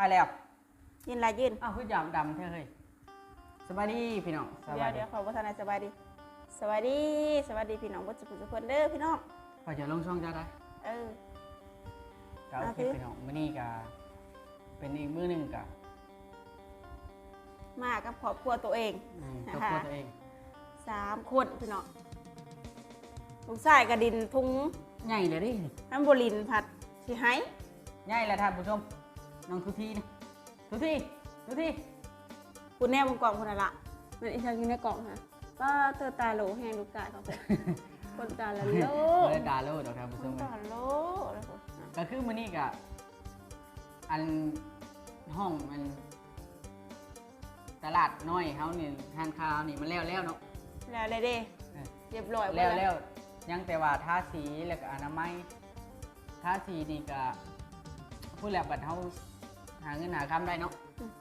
ถ่ายแล้วยืนลายยืนอ้าวคือยามดำแท้เฮ้ยสบายดีพี่น้องสเดี๋บายยวดีเดี๋ยวขอประทานสบายดีสวัสดีสวัสดีพี่น้องบุตรสุขคนเด้อพี่น้องพอจะลงช่องจะได้เออ ก็โอเคอะพี่พี่น้องมื้อนี้ก็เป็นอีกมื้อหนึงก็มากับครอบครัวตัวเอง อืมนะครอบคะครัวตัวเองสามคนพี่น้องลูกชายกระดินทุงใหญ่เลยดิน้ำบลินผัดสิไห้ใหญ่แล้วท่านผู้ชม น้องทุทีนะทุทีทุทีคุณแน่บนกล่องคนละละมันอีกอย่างอยู่ในกล่องฮะป้าเธอตาโหลแห้งลูกชายของผมคนตาละโลบ่ได้ด่าโลดอกท่านผู้คชนมตาโลแล้วก็ก็คือมื้อนี้ก็อันห้องมัน ตลาดน้อยเฮานี่ทานข้าวนี่มันแล้วแล้วเนาะ แล้วเลยเด้เออ เรียบร้อยหมดแล้วแล้วยังแต่ว่าทาสีแล้วก็อนามัยทาสีนี่ก็พูดแล้วบัดเฮา หาเงินหาคำได้เนาะ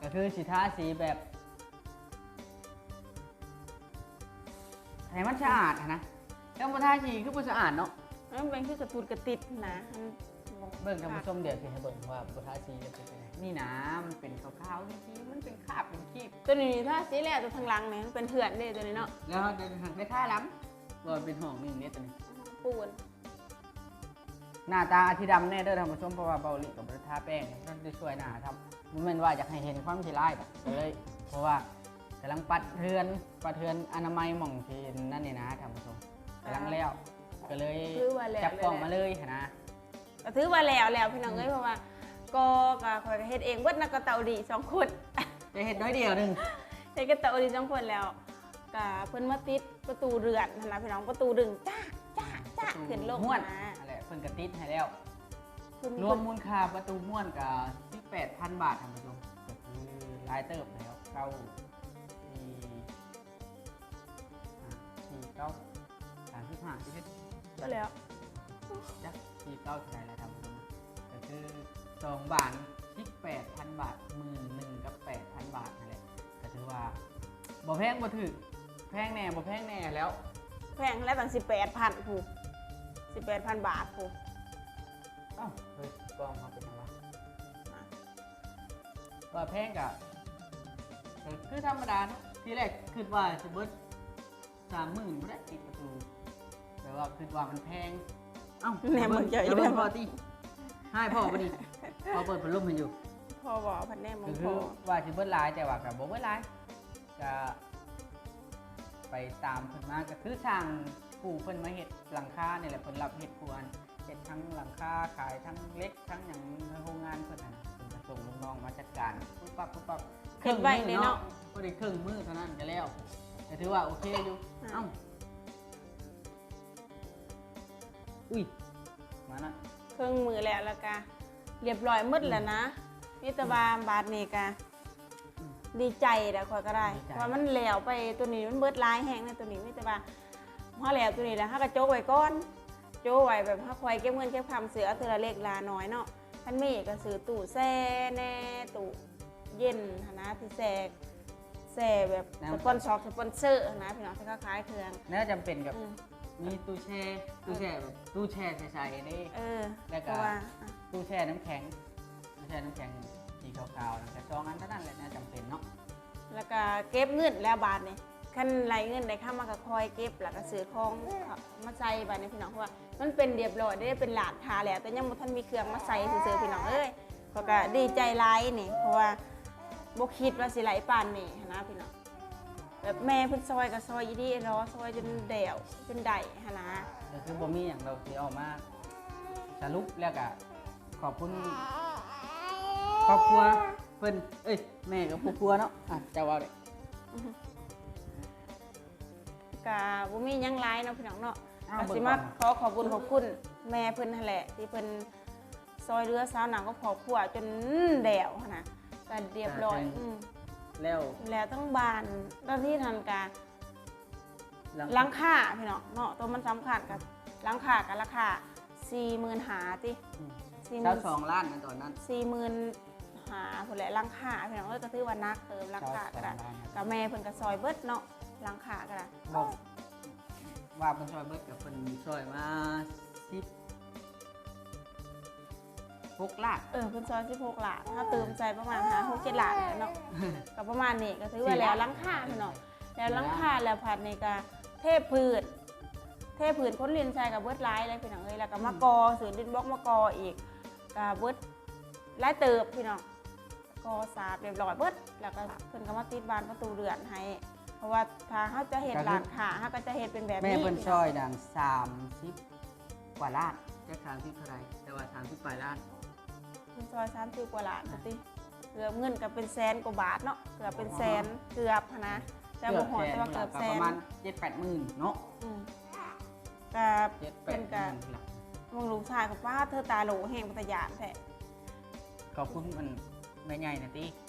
ก็คือสิทาสีแบบให้มันสะอาดอะนะแล้วบ่ทาสีคือบ่สะอาดเนาะมันเป็นคือกระตุนกระติดนะมันบ่เบิ่งท่านผู้ชมเดี๋ยวสิให้เบิ่งว่าบ่ทาสีแล้วเป็นจังไดนี่นะมันเป็นขาวๆนี่มันเป็นคราบเป็นครีบตัวนี้ถ้าสีแรกตัวทางหลังเนี่ยมันเป็นเถื่อนเด้ตัวนี้เนาะแล้วเดินทางไปท่าล้ำว่าเป็นห้องหนึงเนี่ยตัวนี้ปูน หน้าตาที่ดำแน่เด้อท่านผู้ชมเพราะว่าเบาหลีกับบริทาแป้งนั่นจะช่วยหน้าครับมันเป็นว่าอยากให้เห็นความที่ร้ายแบบก็เลยเพราะว่ากำลังปัดเทือนปัดเทือนอนามัยหม่องที่นั่นนี่นะท่านผู้ชมกำลังแล้วก็เลยคือว่าแล้ว จับกล้องมาเลยเลยนะก็ถือว่าแล้วแล้วพี่น้องเอ้ยเพราะว่าก็ก็คอยก็เฮ็ดเองเบิดนักกระเตาดีสองคนจะเห็นน้อยเดียวหนึงเฮ็ดกระเตาดีสองคนแล้วก็เพิ่นมาติดประตูเรือนนั่นนะพี่น้องประตูดึงจ้าจ้าจ้าขึ้นลงม้วนนะอะไร เพิ่นกระติดให้แล้วเพิ่นรวมมูลค่าประตูม้วนกับ18,000บาทท่านผู้ชมก็คือรายเติบแล้วเก้าสี่อะสี่เก้าสามสิบห้าสิบเอ็ดก็แล้วจักสี่เก้าเท่าไหร่แล้วท่านผู้ชมก็คือสองบาทสิบแปดพันบาทหมื่นหนึ่งกับแปดพันบาทนั่นแหละก็ถือว่าบ่แพงบ่ถือแพงแน่บ่แพงแน่แล้ว แพงแล้วตั้ง18,000ผู้ 18,000บาทผู้เอ้าเฮ้ยกองเขาเป็นยังไงว่าแพงกะก็คือธรรมดาเนอะทีแรกคิดว่าจะเบิดสามหมื่นบ่ได้ติดประตู แต่ว่าคิดว่ามันแพงเอ้าแหน่มึงเจอดี๋อียวกเบิ่แล้วงพอตีให้พ่อปะนี่พอเปิดพัดลมให้อยู่ พอบ่พันแน่มก็งพคืออว่าสิเบิดหลายแต่ว่ากับบ่เบิดหลายก็ไปตามเพิ่นมาก็คือสร้าง ปู่เพิ่นมาเฮ็ดหลังคาเนี่ยแหละเพิ่นรับเฮ็ดครัวอันเฮ็ดทั้งหลังคาขายทั้งเล็กทั้งหยังในโรงงานเพิ่นน่ะนะเพิ่นก็ส่งลูกน้องมาจัดการปุ๊บปั๊บปุ๊บปั๊บเฮ็ดไว้เลยเนาะบ่ได้ครึ่งมือเท่านั้นก็แล้วแต่ถือว่าโอเคอยู่อ่าเอ้าอุ้ยมานะเครื่องมือแล้วแล้วก็เรียบร้อยหมดแล้วนะมีแต่ว่าบาทนี่ก็ดีใจแล้วคอยก็ได้ดีใจเพราะมันแล้วไปตัวนี้มันเบิดลายแห้งในตัวนี้มีแต่ว่า พอแล้วตัวนี้แล้วเฮาก็โจกไว้ก่อน โจกไว้แบบเฮาคอยเก็บเงินเก็บคำเสือเอาเทื่อละเล็กลาน้อยเนาะท่านมีก็ซื้อตู้แช่แน่ตู้เย็นหั้นนะที่แช่แช่แบบสปอนซอร์สปอนเซอร์หั้นนะพี่น้องที่เขาขายเครื่องแน่จำเป็นกับอืมมีตู้แช่ตู้แช่แบบตู้แช่ใสๆนี่เออแล้วเพก็ราะว่าอะตู้แช่น้ำแข็งตู้แช่น้ำแข็งสีขาวๆนะแต่ซองอันเท่านั้นแหละน่าจำเป็นเนาะแล้วก็เก็บเงินแล้วบาทนี่ ขั้นไรเงินได้ข้ามาก็คอยเก็บแล้วก็ซื้อของมาใส่บาทนี่พี่น้องเพราะว่ามันเป็นเรียบร้อยได้เป็นหลานทาแล้ว แต่ยังบ่ทันมีเครื่องมาใส่ซื้อๆพี่น้องเอ้ยเขาก็ดีใจหลายนี่เพราะว่าบ่คิดว่าสิไหลปานนี่นะพี่น้องแบบแม่เพิ่นซอยก็ซอยอีดีรอซอยจนเดี่ยวจนได้หั้นนะก็คือบ่มีอย่างเราที่เอามาสรุปแล้วก็ขอบคุณครอบครัวเพิ่นเอ้ยแม่กับครอบครัวเนาะอะเจ้าว่าเลย ก็บ่มีหยังหลายเนาะพี่น้องเนาะอ้าวก็เบิ่สิงมาก่อน ขอขอบคุณขอบคุณแม่เพิ่นนั่นแหละ ที่เพิ่นซอยเรือสาวหนังก็ครอบครัวจนแดวหั้นนะก็เรียบร้อยอืมแล้วแล้วทั้งบ้านตอนที่ทันการ หลัง หลังค่าพี่น้องเนาะตัวมันสำคัญกับหลังค่ากับราคาสี่หมื่นหาติอืม สี่หเจ้ามื่นสองล้านนะตอนนั้นสี่หมื่นหาพุ่นแหละหลังค่าพี่น้องเอ้ยก็ถือว่านักเติมหลังค่าก็ได้เจ้าสองล้านนะกับแม่เพิ่นก็ซอยเบิดเนาะ หลังค่าก็ได้บอกว่าเป็นซอยเบิดกับเป็นซอยมาสิบหกล้านเออเพิ่นซอย16ล้านถ้าเติมใจประมาณ5 6 7ล้านแหละเนาะก็ประมาณนี้ก็ถือว่าแล้วหลังคาพี่น้องแล้วหลังคาแล้วผัดนี่ก็เทพืช เทผืนพ้นลินใส่กับเบิดไลายเลยพี่น้องเอ้ยแล้วก็มากอสือดินบล็อกมากออีกกับเบิดไล่เติบพี่น้องกอสาบเรียบร้อยเบิดแล้วก็เพิ่นก็มาติดบานประตูเรือนให้ เพราะว่าถ้าเขาจะเห็นร้านค้าเขาก็จะเห็นเป็นแบบแม่นี้เพิ่นพี่ซน้องอยดังสามสิบกว่าล้านแค่สามสิบเท่าไหรแต่ว่าสามสิบปลายล้านเพิ่นซอยสามสิบกว่าล้านปกติเกือบเงินก็เป็นแสนกว่าบาทเนาะเกือบเป็นแสนเกือบหั้นนะแต่บ่หอดแต่ว่าเกือบแสปนระมาณเจ็ดแปดหมื่นเนาะอืมกับเจ็ดแปเป็ดนหกับมื่นล่ะมึงลูกชายกับป้าเธอตาโหลแห่งปัตยานแท้ขอบคุณมันไม่ใหญ่นะตีทีเด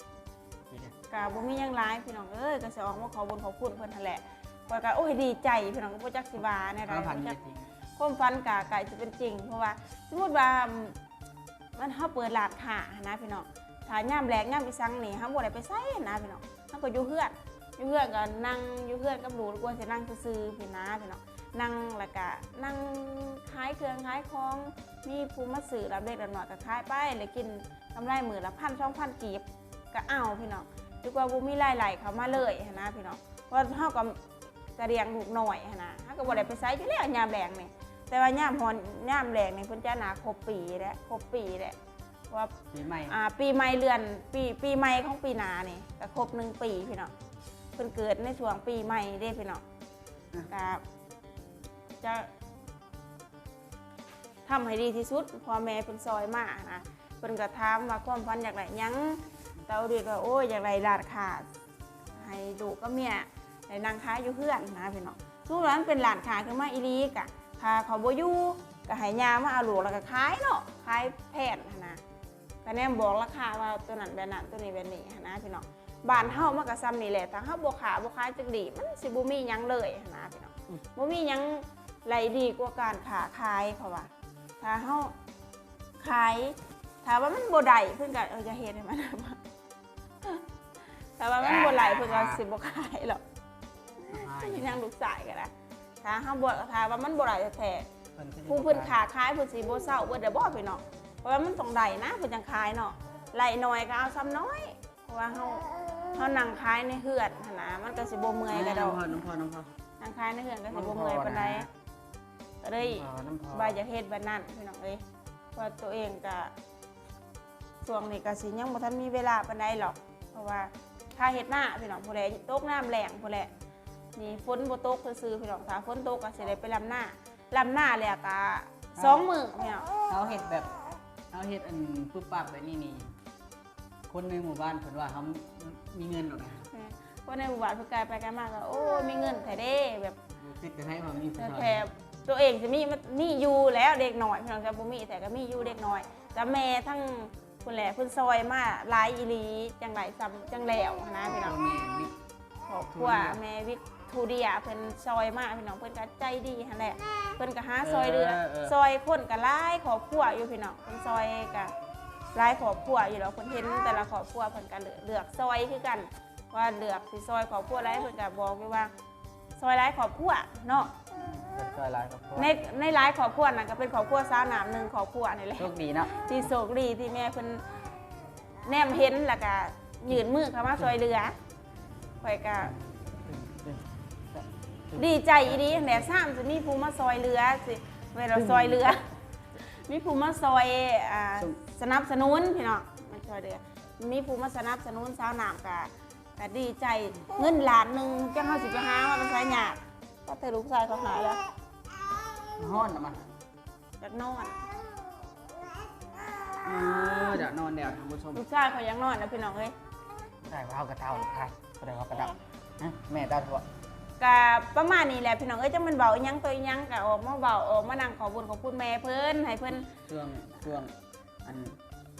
ียว กาบ่มีหยังร้ายพี่น้องเอ้ยก็สิออกมาขอบุญขอบคุณเพิ่นหั่นแหละข้อยก็โอ้ยดีใจพี่น้องบ่จักสิว่าแน่ห้าพันบ่เยจัก จริงความฝันกะไก่จะเป็นจริง เพราะว่าสมมุติว่ามันเฮาเปิดร้านค้านะพี่น้องถ้ายามแลงยามอีสังนี่เฮาบ่ได้ไปไสนะพี่น้องเฮาก็อยู่เฮือนอยู่เฮือนก็นั่งอยู่เฮือนกับหลูกว่าสินั่งซื่อๆพี่นะพี่น้องนั่งแล้วก็นั่งขายเครื่องขายของมีผู้มาซื้อรับเล็กรับน้อยก็ขายไปเลยกินกำไรมื้อละพันสองพันกีบก็เอาพี่น้อง ดีกว่าบ่มีรายไหลเข้ามาเลยหั้นนะพี่น้องว่าเฮาก็กระเรียงลูกหน่อยหั้นนะเฮาก็บ่ได้ไปไสอยู่แล้วยามแรงนี่แต่ว่ายามฮอนยามแรงนี่เพิ่นจะหนาครบปีแล้วครบปีแล้วว่า ปีใหม่อ่าปีใหม่เรือนปีปีใหม่ของปีหน้านี่ก็ครบหนึ่งปีพี่น้องเพิ่นเกิดในช่วงปีใหม่เด้พี่น้องก็จะทำให้ดีที่สุดพ่อแม่เพิ่นซอยมานะเพิ่นก็ถามว่าความฝันอยากได้หยัง เตาดีก็โอ้ยอยากไรดาดขาดให้ดูก็เมียให้นางค้าอยู่เพื่อนนะพี่น้องสู้ร้านเป็นหลานขายขึ้นมาอีลีกะพาเขาโบอยูก็ให้ยามาเอาหลูกแล้วก็ขายเนาะขายแผ่นนะก็แนมบอกราคาว่าตัวนั้นแบบนั้นตัวนี้แบบนี้นะพี่น้องบ้านเฮามันก็ซ้ำนี่แหละถ้าเฮาบ่ขาบ่ขายจักดีมันสิบ่มีหยังเลยนะพี่น้องบ่มีหยังไรดีกว่าการขาขายเขาะว่า ถ้าเฮาขายถ้าว่ามันบ่ได้เพิ่นก็เออจะเฮ็ดให้มัน แต่ว่ามันบ่ไหลเพิ่นก็สิบ่ขายหรอกให้ยังลูกสายก็ได้ถ้าเฮาบ่ถ้าว่ามันบ่ไหลแท้เพิ่นขึ้นๆผู้เพิ่นขาขายเพิ่นสิบ่เศร้าเบิดได้บ่พี่น้องเพราะว่ามันต้องได้นะเพิ่นจังขายเนาะไหลน้อยก็เอาซ้ำน้อย เพราะว่าเฮาเฮานั่งขายในเฮือนหั่นนะมันก็สิบ่เมื่อยก็ดอกน้ำพอน้ำพอนั่งขายในเฮือนก็สิบ่เมื่อยปานใดก็เลยน้ำพอว่าจะเฮ็ดแบบนั้นพี่น้องเอ้ยเพราะตัวเองก็ช่วงนี้ก็สิยังบ่ทันมีเวลาปานใดหรอก เพราะว่า ถ้าเฮ็ดหน้าพี่น้องผู้ใดตกน้ำแรงผู้ใดนี่ฝนบ่ตกซื่อๆพี่น้องถ้าฝนตกก็สิได้ไปลำหน้าลำหน้าแล้วก็สองมื้อพี่น้องเขาเห็ดแบบเขาเห็ดอันปุ๊บปั๊บแบบนี้นี่คนในหมู่บ้านเพิ่นว่าเขามีเงินหรอกนะเพราะในหมู่บ้านเพิ่นกลายไปกันมาก็โอ้มีเงินแท้เด้แบบคิดจะให้ความมีผู้ชายแท้ตัวเองสิมีมันมีอยู่แล้วเด็กน้อยพี่น้องจะบ่มีแต่ก็มีอยู่เด็กน้อยแต่แม่ทั้ง คุณแหละเพิ่นซอยมาหลายอีหลีจังไดซ้ำจังแล้วนะพี่น้องตัวแม่บิ๊กครอบครัวแม่วิกทูเดียเพิ่นซอยมากพี่น้องเพิ่นก็ใจดีหั่นแหละเพิ่นก็หาซอยเรือซอยคนก็หลายครอบครัวอยู่พี่น้องเพิ่นซอยก็หลายครอบครัวอยู่แล้วเพิ่นเห็นแต่ละครอบครัวเพิ่นก็เลือกเลือกซอยคือกัน ว่าเลือกสิซอยครอบครัวหลายเพิ่นก็บอกไว้ว่า ซอยหลายครอบครัวเนาะ จะซอยหลายครอบครัวในในหลายครอบครัวนั่นก็เป็นครอบครัวสาวหนามหนึ่งครอบครัวนี่แหละ โชคดีเนาะที่โชคดีที่แม่เพิ่นแนมเห็นแล้วก็ยืนมือเข้ามาซอยเรือข่อยก็ดีใจอีดีแหน่ซ้ำจะมีภูมาซอยเรือสิเวลาซอยเรือ มีภูมาซอยอ่าสนับสนุนพี่น้องมันซอยเรือ มีภูมาสนับสนุนสาวหนามกะกะดีใจเงินล้านหนึ่งจังเขาสิไปหาว่าเป็นสายหยาด ก็เธอลูกชายเขาหายแล้วห้อนนะมันอยากนอนเออเดี๋ยวนอนเดี๋ยวท่านผู้ชมลูกชายเขายังนอนนะพี่น้องเอ้ยได้ว่าเอากระเท่าหรือค่ะก็ได้ว่ากระเท่าฮะแม่ตาถั่วกะประมาณนี้แหละพี่น้องเอ้ยจังมันเบาอีหยังตัวอีหยังกะออกมาเบาออกมานั่งขอบุญขอบคุณแม่เพิ่นให้เพิ่นช่วงช่วงอัน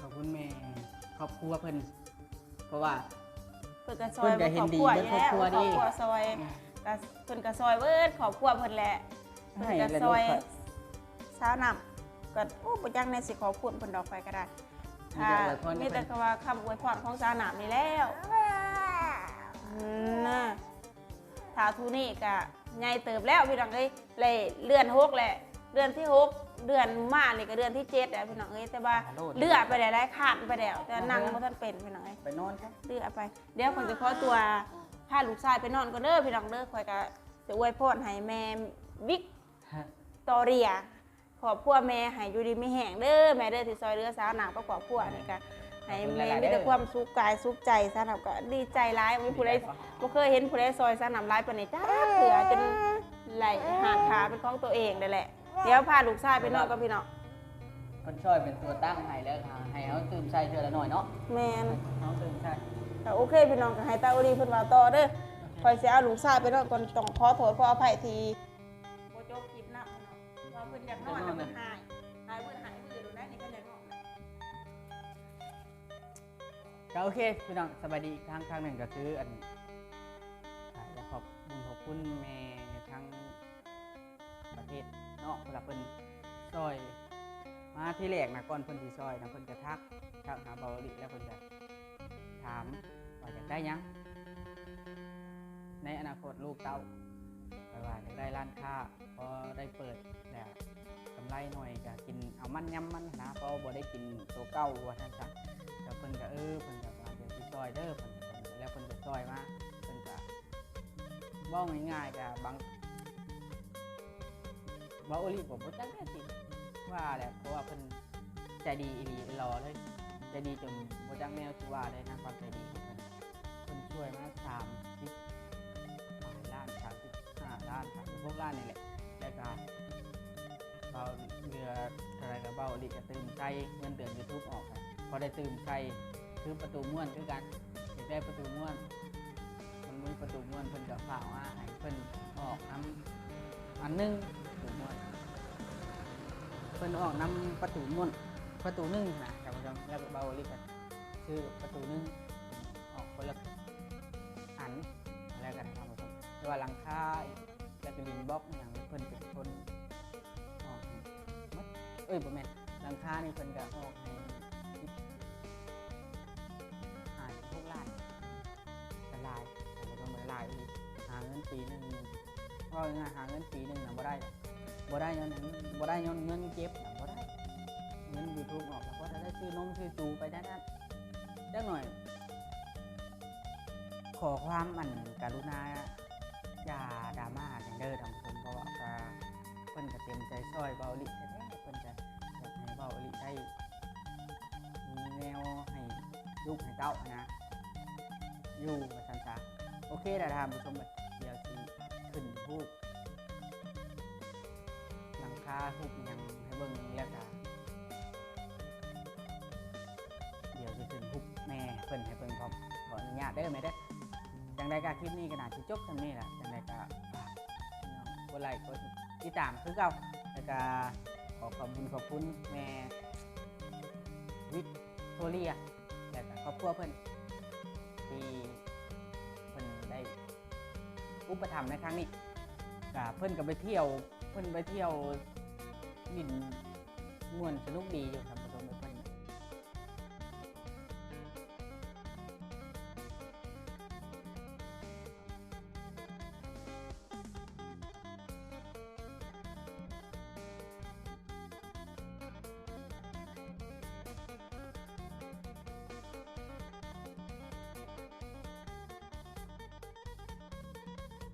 ขอบคุณแม่ครอบครัวเพิ่นเพราะว่า เพิ่นก็ซอยเพิ่นก็เห็นดีครอบเรื่องครอบครัวดีครอบครัวซอย ก็เพิ่นก็ซอยเบิดครอบครัวเพิ่นแหละเพิ่นให้ก็และซลูอกยก็สาวนำก็โอ้บ่จังในสิขอบคุณเพิ่นดอกไปก็ได้มีแต่อวยพรให้มีแต่เพิ่นคำว่าคำอวยพรของสาวนำนี่แล้วอืมนะถ้าทุนี่ก็ใหญ่เติบแล้วพี่น้องเอ้ยเลยเลื่อนหกแหละเดือนที่หกเดือนมาเลยก็เดือนที่เจ็ดแล้วพี่น้องเอ้ยแต่ว่าเลือดไปแล้วได้ขาดไปแล้วแต่นั่งบ่ทันเป็นพี่น้องเอ้ยไปนอนครับเลือดไป เดี๋ยวคนจะขอตัว พาลูกชายไปนอนก่อนเด้อพี่น้องเด้อคอยก็จะอวยพรให้แม่วิกตอเรียขอบพัวแม่ให้อยู่ดีไม่แห้งเด้อแม่เด้อที่ซอยเรือสาวหนังก็ขอบพัวนี่ก็ให้แม่มีแต่ความสุขกายสุขใจสนับก็ดีใจร้ายมีผู้ใดบ่เคยเห็นผู้ใดซอยสนามร้ายปานนี้จ้าเถื่อจนไหลหาดขาเป็นของตัวเองได้แหละ เดี๋ยวพาลูกชายไปนอนกับพี่น้องคนช่วยเป็นตัวตั้งให้แล้วค่ะให้เขาตื่มใส่เทือละหน่อยเนาะแม่นเขาตื่มใส่ ก็โอเคพี่น้องก็ให้ตาโอรีเพิ่นว่าต่อเด้อคอยสิเอาลูกชายไปนอนก่อนต้องขอโทษขออภัยทีบ่จบคลิปนะว่าเพิ่นอยากนอนแล้วเพิ่นหายหายเพิ่นหายมือดูได้นี่ก็อยากนอนนะก็โอเคพี่น้องสบายดีอีกครั้งครั้งหนึ่งก็คืออันอ่าอยากขอบคุณขอบคุณแม่ทั้งประเทศเนาะสำหรับเพิ่นซอย มาที่แรกนะก่อนเพิ่นสิซอยนะเพิ่นจะทักทักหาเบาหลีแล้วเพิ่นจะถาม ว่าอยากได้หยัง ในอนาคตลูกเต้าไปว่าอยากได้ร้านค้าพอได้เปิดแล้วกำไรหน่อยก็กินเอามันยำมันนะเพราะบ่ได้กินตัวเก่าว่าท่านสั่งก็เพิ่นก็เออเพิ่นก็ว่าเดี๋ยวสิซอยเด้อเพิ่นก็เพิ่นก็แล้วเพิ่นก็ซอยมาเพิ่นก็เว้าง่ายๆก็บางเว้าอหลีผมบ่จักแน่สิว่าแหละเพราะว่าเพิ่นใจดีอีหลีรอเลยใจดีจนบ่จักแนวสิว่าเลยนะความใจดีของเพิ่น เพิ่นช่วยมา30หลายล้านสามสิบห้าล้านสามสิบหกล้านนี่แหละแล้วก็เบาเรืออะไรกับเบาลิกระตืมใจเงินเดือนยูทูบออกไปพอได้ตื่มใจคือประตูม้วนคือกันอยาได้ประตูม้วนมันมีประตูม้วนเพิ่นกับฝ่าว่าให้เพิ่นออกน้ำอันนึงประตูม้วนเพิ่นออกน้ำประตูม้วนประตูนึงนะท่านผู้ชมแล้วเบาลิกกันคือประตูนึงออกคนละ ว่าหลังคาแล้วก็ดินบล็อกอย่างเพิ่นเป็นคนออกให้หมดเอ้ยบ่แม่นหลังคานี่เพิ่นก็ออกให้หายพวกล้านละลายท่านผู้ชมละลายอีกหาเงินปีหนึงว่าง่ายๆหาเงินปีหนึงน่ะบ่ได้บ่ได้ย้อนหยังบ่ได้ย้อนเงินเก็บน่ะบ่ได้เงิน YouTube ออกแล้วก็ได้ซื้อนมซื้อจูไปนั่นนั่นจักหน่อยขอความอันการุณา อย่าดราม่าอย่างเด้อทางคนเพราะว่าก็เพิ่นก็เต็มใจซอยเบาลิแท้ๆเพิ่นจะอยากให้เบาลิได้มีแนวให้ลูกให้เต้านะอยู่กับสันซาโอเคนะท่านผู้ชมเดี๋ยวสิขึ้นรูปหลังคารูปยังให้เบิ่งแล้วก็เดี๋ยวจะขึ้นรูปแม่เพิ่นให้เบิ่งพร้อมขออนุญาตเด้อแม่เด้อจังใดก็คลิปนี้ก็น่าจะจบทันนี้แหละ ก็ฝากพี่น้องกดไลค์กดติดตามคือเก่าแล้วก็ขอขอบคุณขอบคุณแม่วิกโทเรียแล้วก็ครอบครัวเพิ่อนที่เพิ่อนได้อุปถัมภ์ในครั้งนี้ก็เพิ่อนก็ไปเที่ยว เพิ่อนไปเที่ยวลินม่วนสนุกดีอยู่ครับ